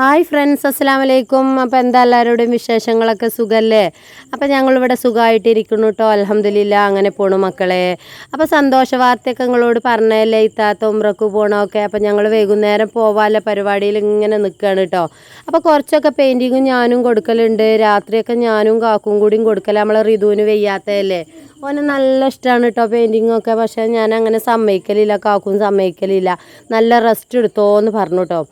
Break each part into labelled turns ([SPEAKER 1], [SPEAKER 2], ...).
[SPEAKER 1] Hi friends അസ്സാം വലൈക്കും അപ്പോൾ എന്താ എല്ലാവരുടെയും വിശേഷങ്ങളൊക്കെ സുഖമല്ലേ അപ്പോൾ ഞങ്ങളിവിടെ സുഖമായിട്ടിരിക്കുന്നു കേട്ടോ അലഹമ്മദില്ല അങ്ങനെ പോണു മക്കളെ. അപ്പോൾ സന്തോഷ വാർത്തയൊക്കെ നിങ്ങളോട് പറഞ്ഞല്ലേ ഇത്താത്ത ഉമ്രക്ക് പോകണമൊക്കെ അപ്പോൾ ഞങ്ങൾ വൈകുന്നേരം പോവാല്ല പരിപാടിയിൽ ഇങ്ങനെ നിൽക്കുകയാണ് കേട്ടോ അപ്പോൾ കുറച്ചൊക്കെ പെയിന്റിങ്ങും ഞാനും കൊടുക്കലുണ്ട്. രാത്രിയൊക്കെ ഞാനും കാക്കും കൂടിയും കൊടുക്കല. നമ്മളെ ഋതുവിന് വെയ്യാത്തതല്ലേ? ഓന് നല്ല ഇഷ്ടമാണ് കേട്ടോ പെയിന്റിങ് ഒക്കെ. പക്ഷേ ഞാൻ അങ്ങനെ സമ്മതിക്കലില്ല കാക്കും സമ്മതിക്കലില്ല. നല്ല റെസ്റ്റ് എടുത്തോന്ന് പറഞ്ഞു കേട്ടോ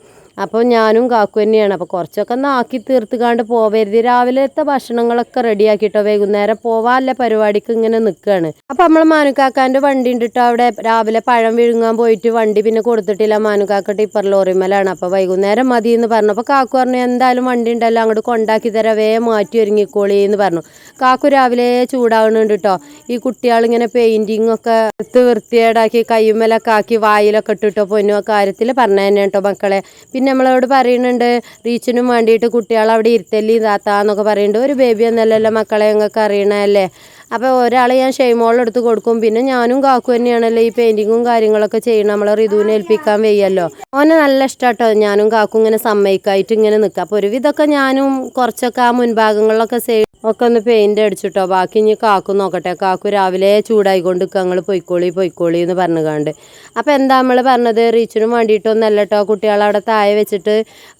[SPEAKER 1] അപ്പോൾ ഞാനും കാക്കു തന്നെയാണ്. അപ്പോൾ കുറച്ചൊക്കെ ഒന്ന് ആക്കി തീർത്തുകാണ്ട് പോവരുത്. രാവിലത്തെ ഭക്ഷണങ്ങളൊക്കെ റെഡിയാക്കിയിട്ടോ വൈകുന്നേരം പോവാല്ല പരിപാടിക്ക് ഇങ്ങനെ നിൽക്കുകയാണ് അപ്പോൾ നമ്മൾ മാനുക്കാക്കാന്റെ വണ്ടി ഉണ്ടിട്ടോ അവിടെ. രാവിലെ പഴം വിഴുങ്ങാൻ പോയിട്ട് വണ്ടി പിന്നെ കൊടുത്തിട്ടില്ല. മാനുക്കാക്ക ടിപ്പർ ലോറിമലാണ്. അപ്പോൾ വൈകുന്നേരം മതി എന്ന് പറഞ്ഞു. അപ്പോൾ കാക്കു പറഞ്ഞു എന്തായാലും വണ്ടി ഉണ്ടല്ലോ അങ്ങോട്ട് കൊണ്ടാക്കി തരാം. വേ മാറ്റി ഒരുങ്ങിക്കോളി എന്ന് പറഞ്ഞു. കാക്കു രാവിലെ ചൂടാവുന്നുണ്ട് കേട്ടോ ഈ കുട്ടികളിങ്ങനെ പെയിന്റിങ് ഒക്കെ എടുത്ത് വൃത്തിയേടാക്കി കയ്യുമ്മലൊക്കെ ആക്കി വായിലൊക്കെ ഇട്ടിട്ടോ പൊന്നു. കാര്യത്തിൽ പറഞ്ഞു തന്നെ കേട്ടോ മക്കളെ. പിന്നെ നമ്മളോട് പറയുന്നുണ്ട് റീച്ചിനും വേണ്ടിയിട്ട് കുട്ടികൾ അവിടെ ഇരുത്തല്ലി താത്താന്നൊക്കെ പറയുന്നുണ്ട്. ഒരു ബേബി എന്നല്ലല്ലോ മക്കളെ ഞങ്ങൾക്ക് അറിയണല്ലേ അപ്പോൾ ഒരാൾ ഞാൻ ഷെയ്മോളെടുത്ത് കൊടുക്കും. പിന്നെ ഞാനും കാക്കു തന്നെയാണല്ലോ ഈ പെയിന്റിങ്ങും കാര്യങ്ങളൊക്കെ ചെയ്യണം നമ്മളെ ഋതുവിനെ ഏൽപ്പിക്കാൻ വയ്യല്ലോ. ഓനെ നല്ല ഇഷ്ടാട്ടോ. ഞാനും കാക്കും ഇങ്ങനെ സമ്മതിക്കായിട്ട് ഇങ്ങനെ നിൽക്കുക അപ്പോൾ ഒരുവിധമൊക്കെ ഞാനും കുറച്ചൊക്കെ ആ മുൻഭാഗങ്ങളിലൊക്കെ സേവ് ഒക്കെ ഒന്ന് പെയിന്റ് അടിച്ചിട്ടോ. ബാക്കി ഇനി കാക്കു നോക്കട്ടെ. കാക്കു രാവിലെ ചൂടായിക്കൊണ്ട് ഞങ്ങൾ പൊയ്ക്കോളി പൊയ്ക്കോളി എന്ന് പറഞ്ഞു കണ്ട് അപ്പോൾ എന്താ നമ്മൾ പറഞ്ഞത്? റീച്ചിനും വേണ്ടിയിട്ടൊന്നല്ല കേട്ടോ കുട്ടികളവിടെ താഴെ വെച്ചിട്ട്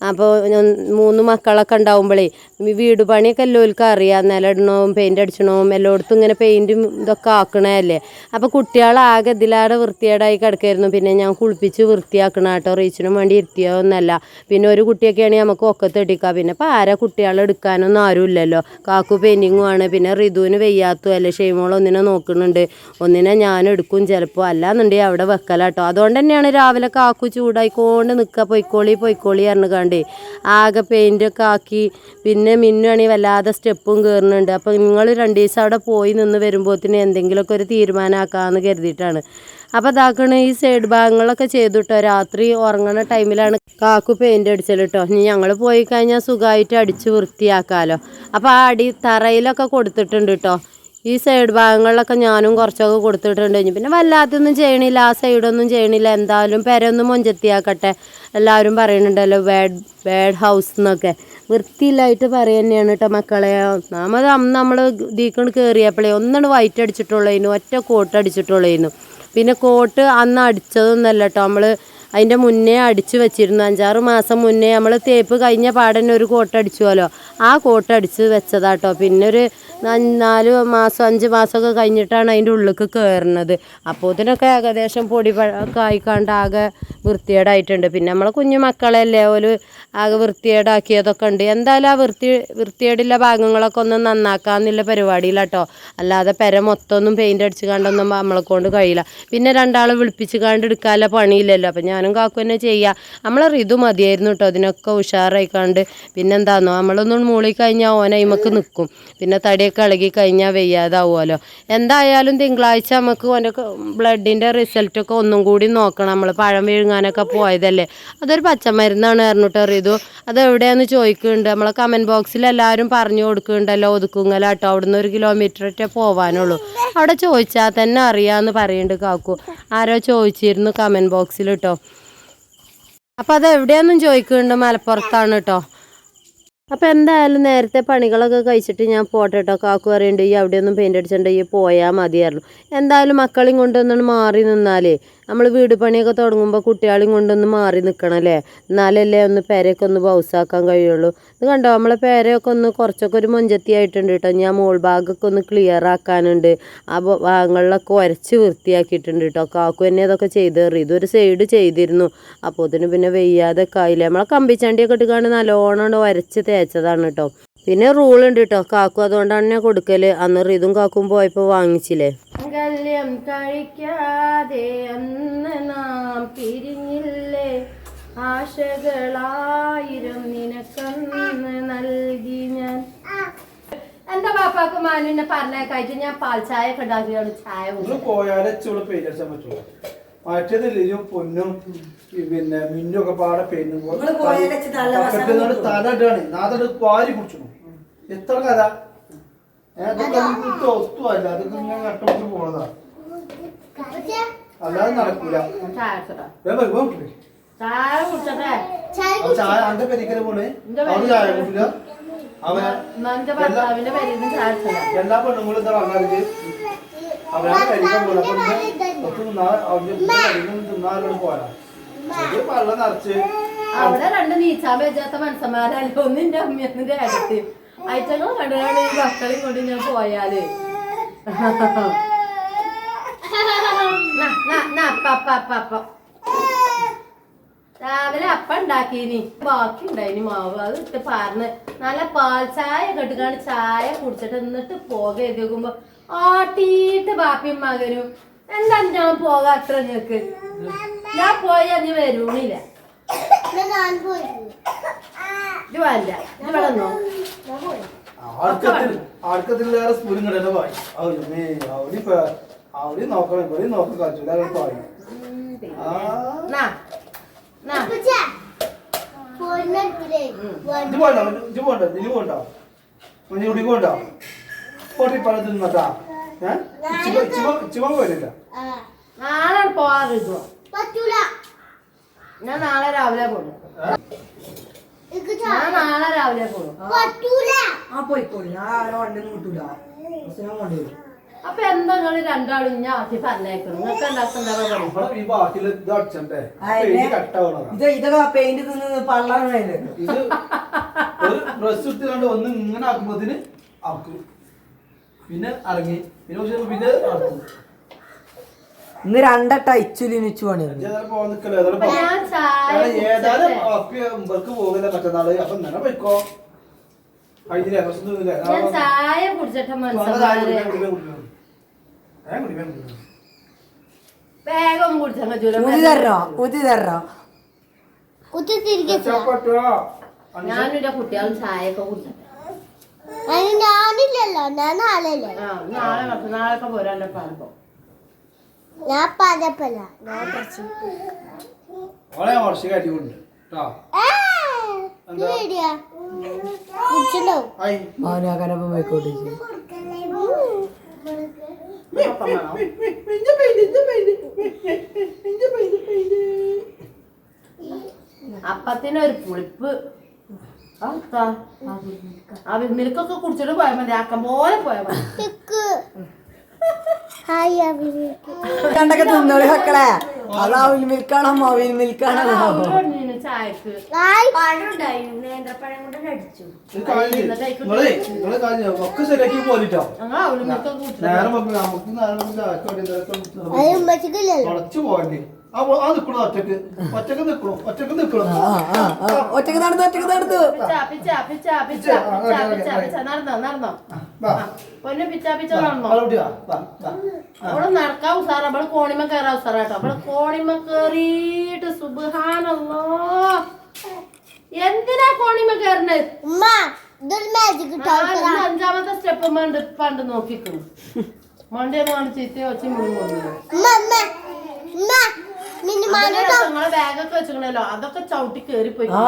[SPEAKER 1] അപ്പോൾ മൂന്ന് മക്കളൊക്കെ ഉണ്ടാവുമ്പോഴേ വീട് പണിയൊക്കെ എല്ലാവർക്കും അറിയാം. നിലയിടണവും പെയിന്റ് അടിച്ചണവും എല്ലായിടത്തും ഇങ്ങനെ പെയിന്റും ഇതൊക്കെ ആക്കണതല്ലേ? അപ്പോൾ കുട്ടികളാകെ ഇതിലാടെ വൃത്തിയേടായി കിടക്കായിരുന്നു. പിന്നെ ഞാൻ കുളിപ്പിച്ച് വൃത്തിയാക്കണം കേട്ടോ. റീച്ചിനും വേണ്ടി ഇരുത്തിയോ ഒന്നല്ല പിന്നെ ഒരു കുട്ടിയൊക്കെ ആണെങ്കിൽ നമുക്ക് ഒക്കെ ഇടിക്കാം പിന്നെ ഇപ്പോൾ ആരാ കുട്ടികളെ എടുക്കാനൊന്നും ആരും ഇല്ലല്ലോ. കാക്കു പെയിന്റിങ്ങും ആണ്. പിന്നെ ഋതുവിന് വെയ്യാത്തു അല്ലേ? ഷെയ്മോൾ ഒന്നിനെ നോക്കുന്നുണ്ട്. ഒന്നിനെ ഞാൻ എടുക്കും ചിലപ്പോൾ അല്ലാന്നുണ്ടെങ്കിൽ അവിടെ വെക്കലാട്ടോ അതുകൊണ്ട് തന്നെയാണ് രാവിലെ കാക്കു ചൂടായിക്കൊണ്ട് നിൽക്കുക പൊയ്ക്കോളി പൊയ്ക്കോളി പറഞ്ഞുകാണ്ടേ ആകെ പെയിന്റൊക്കെ ആക്കി. പിന്നെ മിന്നുവാണെങ്കിൽ വല്ലാതെ സ്റ്റെപ്പും കയറുന്നുണ്ട് അപ്പോൾ നിങ്ങൾ രണ്ട് ദിവസം അവിടെ പോയി നിന്ന് വരുമ്പോഴത്തേന് എന്തെങ്കിലുമൊക്കെ ഒരു തീരുമാനമാക്കാമെന്ന് കരുതിയിട്ടാണ്. അപ്പോൾ ഇതാക്കണ ഈ സൈഡ് ഭാഗങ്ങളൊക്കെ ചെയ്തിട്ടോ. രാത്രി ഉറങ്ങണ ടൈമിലാണ് കാക്കു പെയിന്റ് അടിച്ചത് കേട്ടോ ഇനി ഞങ്ങൾ പോയി കഴിഞ്ഞാൽ സുഖമായിട്ട് അടിച്ച് വൃത്തിയാക്കാമല്ലോ അപ്പോൾ ആ അടി തറയിലൊക്കെ കൊടുത്തിട്ടുണ്ട് കേട്ടോ ഈ സൈഡ് ഭാഗങ്ങളിലൊക്കെ ഞാനും കുറച്ചൊക്കെ കൊടുത്തിട്ടുണ്ട്. പിന്നെ വല്ലാത്തൊന്നും ചെയ്യണില്ല. ആ സൈഡൊന്നും ചെയ്യണില്ല. എന്തായാലും പെരൊന്നും മൊഞ്ചത്തിയാക്കട്ടെ. എല്ലാവരും പറയുന്നുണ്ടല്ലോ ബാഡ് ബാഡ് ഹൗസ് എന്നൊക്കെ വൃത്തിയില്ലായിട്ട് പറയുക തന്നെയാണ് കേട്ടോ മക്കളെ നമ്മൾ നമ്മൾ ദീക്കണ് കയറിയപ്പോഴേ ഒന്നാണ് വൈറ്റ് അടിച്ചിട്ടുള്ളതിനും ഒറ്റ കോട്ട് അടിച്ചിട്ടുള്ളതിന് പിന്നെ കോട്ട് അന്ന് അടിച്ചതൊന്നല്ല കേട്ടോ നമ്മൾ അതിന്റെ മുന്നേ അടിച്ചു വെച്ചിരുന്നു. അഞ്ചാറ് മാസം മുന്നേ നമ്മൾ തേപ്പ് കഴിഞ്ഞ പാടന്നെ ഒരു കോട്ട് ആ കോട്ട് അടിച്ച് വെച്ചതാട്ടോ. പിന്നെ ഒരു നാല് മാസം അഞ്ച് മാസമൊക്കെ കഴിഞ്ഞിട്ടാണ് അതിന്റെ ഉള്ളിലേക്ക് കയറുന്നത് അപ്പോൾ ഇതിനൊക്കെ ഏകദേശം പൊടി ആയിക്കാണ്ട് ആകെ വൃത്തികേടായിട്ടുണ്ട്. പിന്നെ നമ്മളെ കുഞ്ഞു മക്കളല്ലേ ഒരു ആകെ വൃത്തികേടാക്കിയതൊക്കെ ഉണ്ട്. എന്തായാലും ആ വൃത്തി വൃത്തികേടുള്ള ഭാഗങ്ങളൊക്കെ ഒന്ന് നന്നാക്കാന്നുള്ള പരിപാടിയിലാട്ടോ. അല്ലാതെ പെര മൊത്തം ഒന്നും പെയിന്റ് അടിച്ച് കണ്ടൊന്നും നമ്മളെ കൊണ്ട് കഴിയില്ല. പിന്നെ രണ്ടാളെ വിളിപ്പിച്ച് കണ്ട് എടുക്കാനുള്ള പണിയില്ലല്ലോ. അപ്പം ഞാനും കാക്കു തന്നെ ചെയ്യുക നമ്മളെ ഋതു മതിയായിരുന്നു കേട്ടോ അതിനൊക്കെ ഉഷാറായിക്കാണ്ട്. പിന്നെന്താന്നോ നമ്മളൊന്നും മൂളി കഴിഞ്ഞാൽ ഓനയിമക്ക് നിൽക്കും പിന്നെ തടിയൊക്കെ ഇളകി കഴിഞ്ഞാൽ വെയ്യാതാവുമല്ലോ എന്തായാലും തിങ്കളാഴ്ച നമുക്ക് ഓന്റെ ബ്ലഡിന്റെ റിസൾട്ടൊക്കെ ഒന്നും കൂടി നോക്കണം. നമ്മൾ പഴം വിഴുങ്ങാനൊക്കെ പോയതല്ലേ. അതൊരു പച്ചമരുന്നാണ് പറഞ്ഞിട്ടോ റിതു. അത് എവിടെയാന്ന് ചോദിക്കുന്നുണ്ട് നമ്മളെ കമന്റ് ബോക്സിൽ എല്ലാവരും പറഞ്ഞു കൊടുക്കുന്നുണ്ടല്ലോ ഒതുക്കുങ്ങലാട്ടോ. അവിടുന്ന് ഒരു കിലോമീറ്റർ ഒറ്റ പോവാനുള്ളൂ. അവിടെ ചോദിച്ചാൽ തന്നെ അറിയാമെന്ന് പറയുന്നുണ്ട് കാക്കു. ആരോ ചോദിച്ചിരുന്നു കമന്റ് ബോക്സിൽ കേട്ടോ അപ്പോൾ അത് എവിടെയാണെന്നും ചോദിക്കുന്നുണ്ട് മലപ്പുറത്താണ് കേട്ടോ അപ്പോൾ എന്തായാലും നേരത്തെ പണികളൊക്കെ കഴിച്ചിട്ട് ഞാൻ പോട്ടെ കേട്ടോ കാക്കു പറയുന്നുണ്ട് ഈ അവിടെയൊന്നും പെയിന്റ് അടിച്ചിട്ടുണ്ടെങ്കിൽ പോയാൽ മതിയായിരുന്നു. എന്തായാലും മക്കളെയും കൊണ്ടൊന്നും മാറി നിന്നാലേ. നമ്മൾ വീട് പണിയൊക്കെ തുടങ്ങുമ്പോൾ കുട്ടികളെയും കൊണ്ടൊന്ന് മാറി നിൽക്കണം അല്ലേ എന്നാലല്ലേ ഒന്ന് പേരയൊക്കെ ഒന്ന് ബൗസാക്കാൻ കഴിയുള്ളൂ. ഇത് കണ്ടോ? നമ്മളെ പേരയൊക്കെ ഒന്ന് കുറച്ചൊക്കെ ഒരു മൊഞ്ചത്തി ആയിട്ടുണ്ട് കേട്ടോ ഞാൻ മോൾ ഭാഗമൊക്കെ ഒന്ന് ക്ലിയർ ആക്കാനുണ്ട്. ആ ഭാഗങ്ങളിലൊക്കെ ഉരച്ച് വൃത്തിയാക്കിയിട്ടുണ്ട് കേട്ടോ കാക്കു തന്നെ അതൊക്കെ ചെയ്ത് കയറി ഇതൊരു സൈഡ് ചെയ്തിരുന്നു. അപ്പോൾ ഇതിന് പിന്നെ വെയ്യാതെ ആയില്ലേ? നമ്മളെ കമ്പിച്ചണ്ടിയൊക്കെ ഇട്ടുകൊണ്ട് നല്ലോണം ഉരച്ച് തേച്ചതാണ് കേട്ടോ പിന്നെ റൂൾ ഉണ്ട് കേട്ടോ കാക്കു അതുകൊണ്ടാണ് ഞാൻ കൊടുക്കൽ. അന്ന് റിതും കാക്കും പോയപ്പോ വാങ്ങിച്ചില്ലേ. കല്യം കഴിക്കാതെ അന്ന് നാം പിരിഞ്ഞില്ലേ? ആശകളായിരം നിനക്കന്ന് നൽകി ഞാൻ. എന്താ പാപ്പാക്ക് മാനുവിനെ പറഞ്ഞേക്കായിട്ട് ഞാൻ പാൽ ചായ ഒക്കെ ഉണ്ടാക്കിയാണ് ചായ
[SPEAKER 2] ഒന്ന് പോയാലേ ചുള പെയിന്റടിച്ചാൻ പറ്റുള്ളൂ മറ്റേത് ലിലും പൊന്നും പിന്നെ മിന്നും ഒക്കെ പാടെ പെയിന്റും
[SPEAKER 3] നിങ്ങൾ പോയാലേ ഇച്ചിരി നല്ല വശം
[SPEAKER 2] തല ഇടാണ്. നാതട് വാരി കുടിച്ചു എത്ര കഥ ഏതൊക്കെ ഒത്തുമല്ല അതൊക്കെ ഇങ്ങനെ കട്ടുകൊണ്ട് പോണതാ. അല്ലാതെ നടക്കൂല.
[SPEAKER 1] ചായ
[SPEAKER 2] അന്റെ പെരിക്കൽ പോണേ? അവിടെ ചായ കുടിക്കില്ല അവനെ. എല്ലാ പെണ്ണുങ്ങളും എന്താ പറഞ്ഞത് അവനാണ് കഴിക്കാൻ പോലെ അപ്പൊ ഒത്തു തിന്നാ അവന്റെ കഴിക്കാൻ തിന്നാലും പോരാ. ഇത് വെള്ളം നിറച്ച്
[SPEAKER 1] അവിടെ രണ്ട് നീച്ചാൻ വെച്ചാത്ത മനസ്സന്മാരല്ലോ ഒന്നിന്റെ അമ്മയൊന്നിന്റെ അടുത്ത് അയച്ചങ്ങൾ കണ്ടാണ് ഈ മക്കളെയും കൊണ്ട് ഞാൻ പോയാൽ. രാവിലെ അപ്പ ഉണ്ടാക്കീനി. ബാക്കി ഉണ്ടായിനി മാവ്. അത് ഇട്ട് പാർന്ന് നല്ല പാൽ ചായ കെട്ടുകാണ് ചായ കുടിച്ചിട്ട് എന്നിട്ട് പോക എഴുതി നോക്കുമ്പോ ആട്ടീട്ട് ബാപ്പിയും മകനും എന്താ ഞാൻ പോകാത്ര നിങ്ങക്ക് ഞാൻ പോയാ നീ വരൂണില്ല. ഇത് വേണമെന്നോ
[SPEAKER 2] ആൾക്കത്തിൽ ആൾക്കത്തിലേറെ പോയി. അവർ അവർ നോക്കണം ഇവർ നോക്കാൻ കാണിച്ചില്ല അവർ പോയി ആ.
[SPEAKER 1] നാ നാ.
[SPEAKER 2] ഇത് പോണ്ട ഇത് പോണ്ട ഇത് പോണ്ട. കുഞ്ഞു കുടി പോണ്ട. പൊട്ടി പഴം തിന്നട്ടാ ഏഹ് ചിവ പോയില്ല
[SPEAKER 1] നാളെ പോവാറിട്ടോ
[SPEAKER 3] പറ്റൂല.
[SPEAKER 1] ഞാൻ നാളെ രാവിലെ
[SPEAKER 3] പോകും
[SPEAKER 1] ഞാൻ നാളെ രാവിലെ
[SPEAKER 3] പോകും
[SPEAKER 4] ആ. പോയിക്കോളി. ഞാൻ ആരോ വണ്ടി കിട്ടൂല. ബസ് ഞാൻ കൊണ്ടുവരും
[SPEAKER 1] അപ്പൊ എന്താ നിങ്ങൾ രണ്ടാളും ഞാൻ ആക്കി പറഞ്ഞേക്കണം. നിങ്ങൾക്ക്
[SPEAKER 4] ഇതൊക്കെ പെയിന്റ് തിന്ന് പള്ളാണ്
[SPEAKER 2] ഇത് ഒരു ഡ്രസ് ഇട്ടുകൊണ്ട് ഒന്ന് ഇങ്ങനെ പിന്നെ ഇറങ്ങി പിന്നെ പിന്നെ ആക്കും
[SPEAKER 4] ഇന്ന് രണ്ടട്ട ഇച്ചുലി നിച്ചു
[SPEAKER 1] എന്റെ കുട്ടികളും ചായ ഒക്കെ കുടിച്ചിട്ട്
[SPEAKER 3] ഞാനില്ലല്ലോ. ഞാൻ നാളെ
[SPEAKER 1] നാളെ നാളെ പോരാ പോരാന്റെ പറയുമ്പോ
[SPEAKER 3] ഞാൻ ഞാൻ
[SPEAKER 2] ഓളെ
[SPEAKER 4] പോയിക്കോട്ടെ.
[SPEAKER 1] അപ്പത്തിനൊരു പുളിപ്പ്? ആ മിൽക്കൊക്കെ കുടിച്ചിട്ട് പോയാൽ മതി. ആക്കം പോലെ പോയാൽ മതി.
[SPEAKER 3] ടിക്ക് ഹായ് അഭിനയിക്ക്
[SPEAKER 4] രണ്ടൊക്കെ തിന്നോളി മക്കളെ. അത് അവിൽ മിൽക്കാണോ അവിൽ മിൽക്കാണോ
[SPEAKER 2] ഒക്കെ ശരിയാക്കി പോലിട്ടോ നേരം നമുക്ക്
[SPEAKER 3] ഉമ്മച്ചിക്കില്ലല്ലോ
[SPEAKER 2] മുളച്ചു പോകണ്ടേ. ഒറ്റയ്ക്ക്? നിക്കണോ? നിക്കണോ?
[SPEAKER 4] നടന്നു ഒറ്റയ്ക്ക് നടന്നു.
[SPEAKER 1] നടന്നോ. പൊന്നു പിച്ച പിച്ച. നടക്കാൻ ഉസാറ. അവൾ കോണിമ കയറാൻ ഉസാറാട്ടോ അവൾ കോണിമ കേറിയിട്ട് സുബാനല്ലോ എന്തിനാ കോണിമ നാല് അഞ്ചാമത്തെ സ്റ്റെപ്പ് പണ്ട് പണ്ട് നോക്കിക്കുന്നു മണ്ടേ മാണ് ചീത്ത വെച്ച് മുഴുവൻ നിങ്ങളെ ബാഗൊക്കെ അതൊക്കെ ചവിട്ടി കേറി പോയി.
[SPEAKER 4] ആ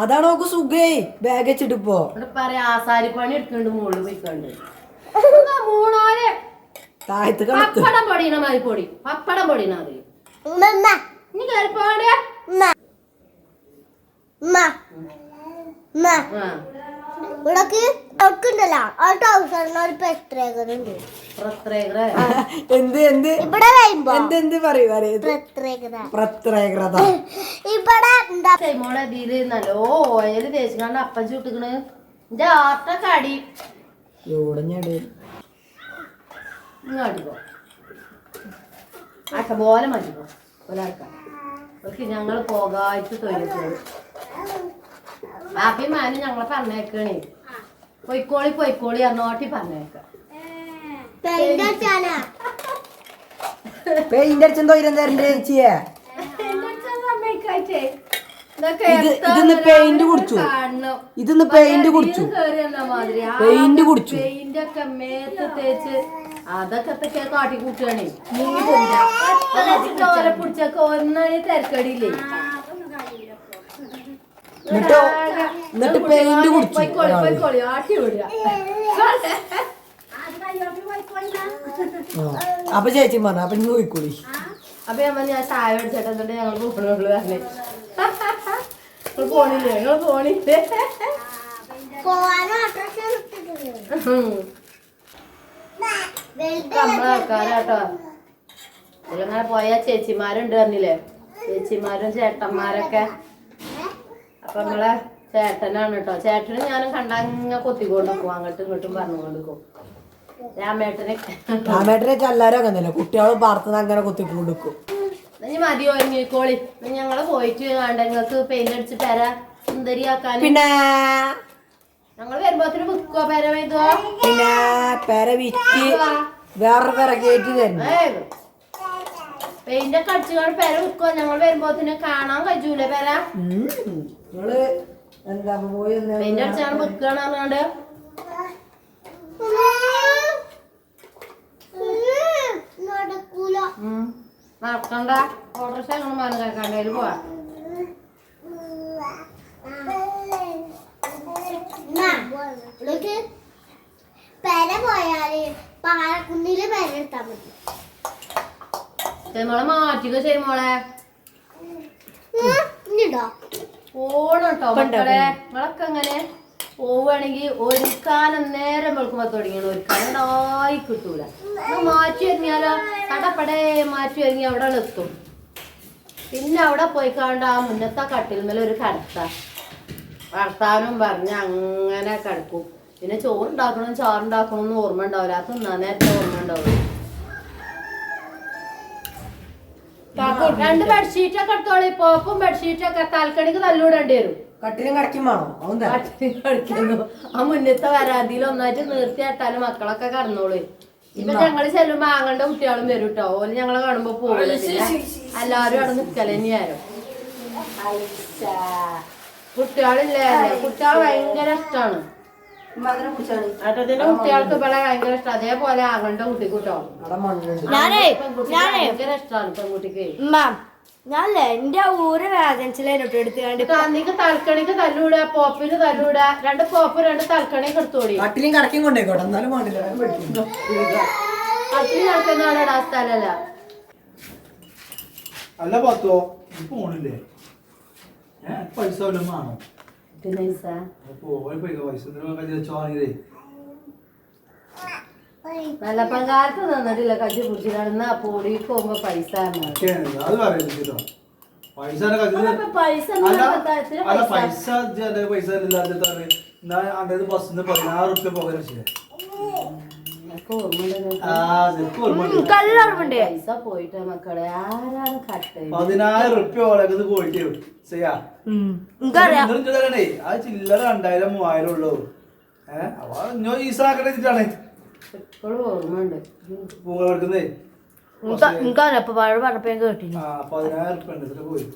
[SPEAKER 4] അതാണ് നമുക്ക് സുഖേ. ബാഗ് വെച്ചിട്ടിപ്പോ
[SPEAKER 1] ഇവിടെ പറയാ ആസാരി പണി എടുക്കണ്ട് മുകളിൽ പോയിക്കണ്ട് മൂണോലെ
[SPEAKER 4] താഴത്ത് കണത്ത്
[SPEAKER 1] പപ്പടം പൊടിയണ മാതിരി പൊടി. പപ്പടം പൊടിയണ മതി ആ.
[SPEAKER 3] ഇവിടക്ക് ടോക്കുണ്ടല്ലോ ആ ടൗസറിന് ഒരു പ്രത്യേകത. ഉണ്ട്
[SPEAKER 1] പ്രത്യേക
[SPEAKER 4] എന്ത് എന്ത്?
[SPEAKER 3] ഇവിടെ വരുമ്പോ
[SPEAKER 4] എന്ത് എന്ത് പറയൂ പറയൂ
[SPEAKER 3] പ്രത്യേകത.
[SPEAKER 4] പ്രത്യേകത.
[SPEAKER 3] ഇവിടെ എന്താ?
[SPEAKER 1] മോളെ ഇതിൽ നല്ലോ ഓയിൽ തേച്ചുകൊണ്ട് അപ്പം ചുട്ടിക്കണ്. എന്റെ ആട്ട കടി.
[SPEAKER 4] ഇവിടെ ഞാൻ
[SPEAKER 1] ഇങ്ങോട്ടിക്കോ ആട്ട പോലെ മതിക്കോ. ഒരാൾക്ക. അവർക്ക് ഞങ്ങൾ പോകായിട്ട് തൊഴിൽ മാനും ഞങ്ങളെ പറഞ്ഞേക്കണേ. പൊയ്ക്കോളി പൊയ്ക്കോളി എന്നോട്ടി പറഞ്ഞേക്ക.
[SPEAKER 3] പെയിന്റ്
[SPEAKER 4] പെയിന്റ് അടിച്ചെന്തോ ചേച്ചിയെ? ഇതിന്ന് പെയിന്റ് കുടിച്ചു. ഇതിന്ന് പെയിന്റ് കുടിച്ചു. പെയിന്റ് കുടിച്ചു.
[SPEAKER 1] പെയിന്റ് ഒക്കെ മേത്ത് തേച്ച് അതൊക്കെ കാട്ടി കൂട്ടുകയാണേ. പിടിച്ചൊക്കെ ഒന്നാണ് തിരക്കടിയില്ലേ?
[SPEAKER 4] എന്നിട്ടോ? എന്നിട്ട് പെയിന്റ് കുടിച്ചു. അപ്പൊ ചേച്ചി പറഞ്ഞു അപ്പൊ ഇനി പോയിക്കൂടി.
[SPEAKER 1] അപ്പൊ ഞാൻ ഞാൻ ചായ മേടിച്ചിട്ട് എന്നിട്ട് ഞങ്ങൾ പോകണുള്ളൂ തന്നെ നിങ്ങൾ പോണില്ലേ? നിങ്ങൾ പോണില്ലേ?
[SPEAKER 3] പോവാനും ഓട്ടോറിക്ഷ കിട്ടുന്നില്ല
[SPEAKER 1] നമ്മളെ ആൾക്കാരാട്ടോ. ഇതിലങ്ങനെ പോയ ചേച്ചിമാരുണ്ട് പറഞ്ഞില്ലേ? ചേച്ചിമാരും ചേട്ടന്മാരൊക്കെ നമ്മളെ ചേട്ടനാണ് കേട്ടോ ചേട്ടന് ഞാനും കണ്ടങ്ങ കൊത്തിക്കൊണ്ട് പോകും അങ്ങോട്ടും ഇങ്ങോട്ടും പറഞ്ഞു പോകും രാമേട്ടനെ
[SPEAKER 4] രാമേട്ടനെ എല്ലാരും അങ്ങനെ കുട്ടികൾ പാർത്തുന്ന അങ്ങനെ കൊത്തിക്കൊടുക്കും
[SPEAKER 1] ഇനി മതി ഒരുങ്ങിക്കോളി. ഞങ്ങൾ പോയിട്ട് വേണ്ട നിങ്ങൾക്ക് പെയിന്റ് അടിച്ച് പെര സുന്ദരിയാക്കാൻ
[SPEAKER 4] പിന്നെ?
[SPEAKER 1] ഞങ്ങൾ വരുമ്പോത്തിന് വിൽക്കോ പെര വൈകുവോ
[SPEAKER 4] പിന്നെ പെര വിറ്റ് വേറെ പെര കയറ്റി തരുന്നു.
[SPEAKER 1] പെയിന്റ് ഒക്കെ അടിച്ചുകൊണ്ട് പെര വിൽക്കോ ഞങ്ങൾ വരുമ്പോത്തിന് കാണാൻ കഴിയൂലേ പെര.
[SPEAKER 4] നിങ്ങൾ എന്താ പോയി ഒന്ന്
[SPEAKER 1] പെയിന്റ് അടിച്ചാണ് വിൽക്കാണ് പറഞ്ഞാണ്ട്
[SPEAKER 3] നടക്കൂല
[SPEAKER 1] ഉം. നടക്കണ്ട ഓട്ടോറിക്ഷ ഞങ്ങൾ മനം കേൾക്കാണ്ടേൽ പോവാ
[SPEAKER 3] ഇവിടേക്ക് പെര പോയാൽ പാലക്കുന്നിൽ പെര എടുത്താൽ മതി
[SPEAKER 1] ചെമ്മോളെ മാറ്റിക്കോ ചെമ്മോളെ മോളെ. മക്കളെ. നിങ്ങളൊക്കെ അങ്ങനെ പോവുകയാണെങ്കിൽ ഒരുക്കാനം നേരം വെളുക്കുമ്പോ തുടങ്ങിയാണ്. ഒരുക്കാനം ആയി കിട്ടൂല. മാറ്റി എറിഞ്ഞാലോ കടപ്പടേ മാറ്റി എറിഞ്ഞ അവിടെ എത്തും. പിന്നെ അവിടെ പോയി കണ്ട ആ മുന്നത്തെ കട്ടിൽ മേലെ ഒരു കടത്ത. വർത്താനം പറഞ്ഞ് അങ്ങനെ കിടക്കും. പിന്നെ ചോറുണ്ടാക്കണം ചാറുണ്ടാക്കണം എന്ന് ഓർമ്മ ഉണ്ടാവില്ല അത് തിന്നാൻ നേരത്തെ ഓർമ്മ ഉണ്ടാവില്ല രണ്ട് ബെഡ്ഷീറ്റ് ഒക്കെ എടുത്തോളി. പോപ്പും ബെഡ്ഷീറ്റും ഒക്കെ തൽക്കണിക്ക് തല്ലൂടേണ്ടി വരും.
[SPEAKER 4] കട്ടിലും കടക്കും വേണം.
[SPEAKER 1] കാട്ടിൽ കളിക്കുന്നു ആ മുന്നത്തെ വരാതിയിൽ ഒന്നായിട്ട് നിർത്തിയാട്ടാലും മക്കളൊക്കെ കടന്നോളൂ. ഇപ്പൊ ഞങ്ങൾ ചെല്ലുമ്പോ ആങ്ങളുടെ കുട്ടികളും വരും കേട്ടോ ഓൽ ഞങ്ങളെ കാണുമ്പോ പിന്നെ. എല്ലാരും അവിടെ നിക്കലെന്നെയാരും കുട്ടികളില്ലേ? കുട്ടികൾ ഭയങ്കര ഇഷ്ടാണ്. ഏട്ടത്തിന്റെ കുട്ടികൾക്ക് ഇവിടെ ഭയങ്കര ഇഷ്ടം. അതേപോലെ ആങ്ങളുടെ കൂട്ടോ. ഭയങ്കര ഇഷ്ടമാണ് പെൺകുട്ടിക്ക്.
[SPEAKER 3] ഞാനല്ലേ എന്റെ ഊര് വേദനിച്ചില്ലോട്ട് എടുത്തുകൊണ്ട്
[SPEAKER 1] തന്നിക്ക് തൽക്കണിക്ക് തല്ലൂടെ പോപ്പിന് തല്ലൂടെ. രണ്ട് പോപ്പ് രണ്ട് തൽക്കണിക്ക് എടുത്തോടി
[SPEAKER 4] കട്ടിലും കടക്കും കൊണ്ടേക്കോട്ടെ. എന്നാലും വേണ്ടില്ല വേഗം പഠിക്കുന്നു.
[SPEAKER 1] അത്രയും നടക്കുന്നവിടെ ഇടാ സ്ഥലല്ല
[SPEAKER 2] അല്ല പത്തോ നീ പോണില്ലേ? ഏ പൈസ വല്ലതും വേണോ? പോയി പോയി പൈസ പൈസ പൈസ പൈസ പൈസ
[SPEAKER 1] നല്ല പങ്കാലത്ത് പൈസ കജ്ജി പിടിച്ചിട്ടാണ് പൈസ പോകുമ്പോ പൈസ പൈസ
[SPEAKER 2] പൈസ പൈസ പൈസ പൈസ പൈസ പൈസ
[SPEAKER 1] പൈസ പൈസ
[SPEAKER 2] പൈസ
[SPEAKER 1] പൈസ പൈസ
[SPEAKER 2] പൈസ
[SPEAKER 1] പൈസ.
[SPEAKER 2] പൈസ പൈസ പൈസ പൈസ ഇല്ലാത്ത എന്നാ അന്റെ ബസ്സിൽ നിന്ന് പതിനാറ് റുപ്യ പോകാൻ വെച്ചേ
[SPEAKER 1] പൈസ പോയിട്ട് മക്കളെ ആരാണ് കട്ട്
[SPEAKER 2] പതിനായിരം റുപ്യ ഓളക്കത് പോയിട്ട് ചെയ്യാ ഇന്നലെ ഇജ്ജ് തരണേ ആ ചില്ലറ രണ്ടായിരം മൂവായിരം ഉള്ളൂ. ഏഹ് അപ്പൊ ഇഞ്ഞോ ഈസാക്കട്ടെ വെച്ചിട്ടാണ്
[SPEAKER 1] ഇപ്പോഴും ഓർമ്മയുണ്ട്.
[SPEAKER 2] പൂങ്ക എടുക്കുന്നേ ആ പതിനായിരം റുപ്യ ഉണ്ട്. ഇതിൽ പോയി.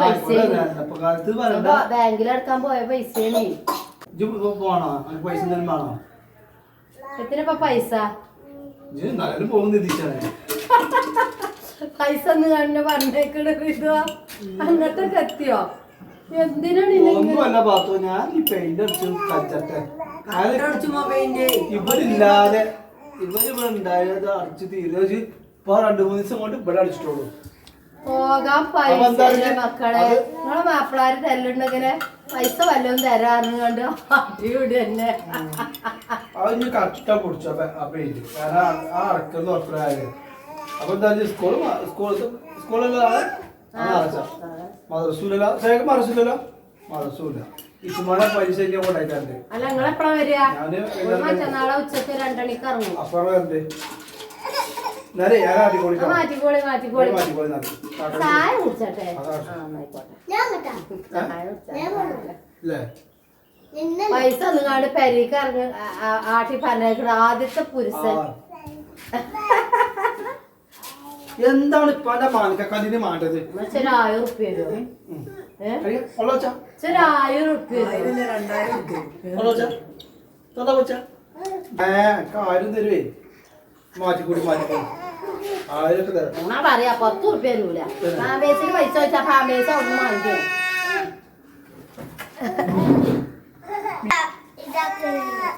[SPEAKER 1] പൈസ പോയ
[SPEAKER 2] പോണോ? അനക്ക് പൈസ എന്തെങ്കിലും വേണോ?
[SPEAKER 1] എത്തിനപ്പ പൈസ?
[SPEAKER 2] ഇജ്ജ് എന്നാലും പോകുന്ന തിരിച്ചാണ്
[SPEAKER 1] പൈസ ഒന്ന് കണ്ട് പറഞ്ഞേക്കണത് ഇതോ? അങ്ങനത്തെ കത്തിയോ? എന്തിനാണ് ഇനി
[SPEAKER 2] ഒന്നും അല്ല പാത്തോ ഞാൻ ഈ പെയിന്റ് അടിച്ചു കച്ചട്ടെ ഇവരില്ലാതെ ഉണ്ടായത് അടിച്ചു തീരെ. ഇപ്പൊ രണ്ടു മൂന്ന് ദിവസം കൊണ്ട് ഇവിടെ അടിച്ചിട്ടുള്ളൂ.
[SPEAKER 1] പോകാൻ
[SPEAKER 2] അപ്പൊ
[SPEAKER 1] പൈസ? മക്കളെ? നിങ്ങളെ മാപ്പിളാര് തല്ലുണ്ടെങ്കിൽ പൈസ വല്ലതും തരാറുണ്ട് കണ്ട്? അടിയൂടി തന്നെ.
[SPEAKER 2] അത് ഇനി കറക്റ്റാ പൊടിച്ചു പെയിന്റ് കാരണം ആ- ആ അടക്കം തുറക്കലായത് അപ്പൊ എന്താ സ്കൂൾ സ്കൂൾ സ്കൂളല്ല മദ്രസൂലല്ല. ശേഖർ മദ്രസൂലല്ല? മദ്രസൂല. ഇസുമാനെ പൈസ ഞാൻ കൊണ്ടായിട്ടുണ്ട്
[SPEAKER 1] അല്ല നിങ്ങളെപ്പഴാ വരിക? മറ്റന്നാളെ ഉച്ചയ്ക്ക് രണ്ടണിക്ക് ഇറങ്ങും.
[SPEAKER 2] അപ്പുറം വരണ്ടേ നേരെ ഞാൻ
[SPEAKER 1] ആ,
[SPEAKER 2] അടിപൊളിക്കാം
[SPEAKER 1] മാറ്റിക്കോളി മാറ്റിക്കോളി ചായ കുടിച്ചട്ടെ? പൈസ ഒന്നുകാണ്ട് പെരീക്ക് ഇറങ്ങി ആട്ടി പറഞ്ഞേക്കണ ആദ്യത്തെ പുരുഷൻ.
[SPEAKER 2] എന്താണ് ഇപ്പൊ മാനക്കാലിന് മാനക്കല്ലിന് മാണ്ടത്?
[SPEAKER 1] ആയിരം ഉറുപ്പ്യ ആയിരം ഉറുപ്പ്യ
[SPEAKER 2] കാര്യം തരുവേ. മാറ്റിക്കൂടി മാറ്റിക്കൂടി
[SPEAKER 1] എന്നാ പറയാ പത്ത് ഉറുപ്പ്യ തരൂല ഫാമേസിന് പൈസ വെച്ചാ ഫാമേസ് അവിടെ വാങ്ങിക്കണം
[SPEAKER 3] ഇതാക്കുന്നത്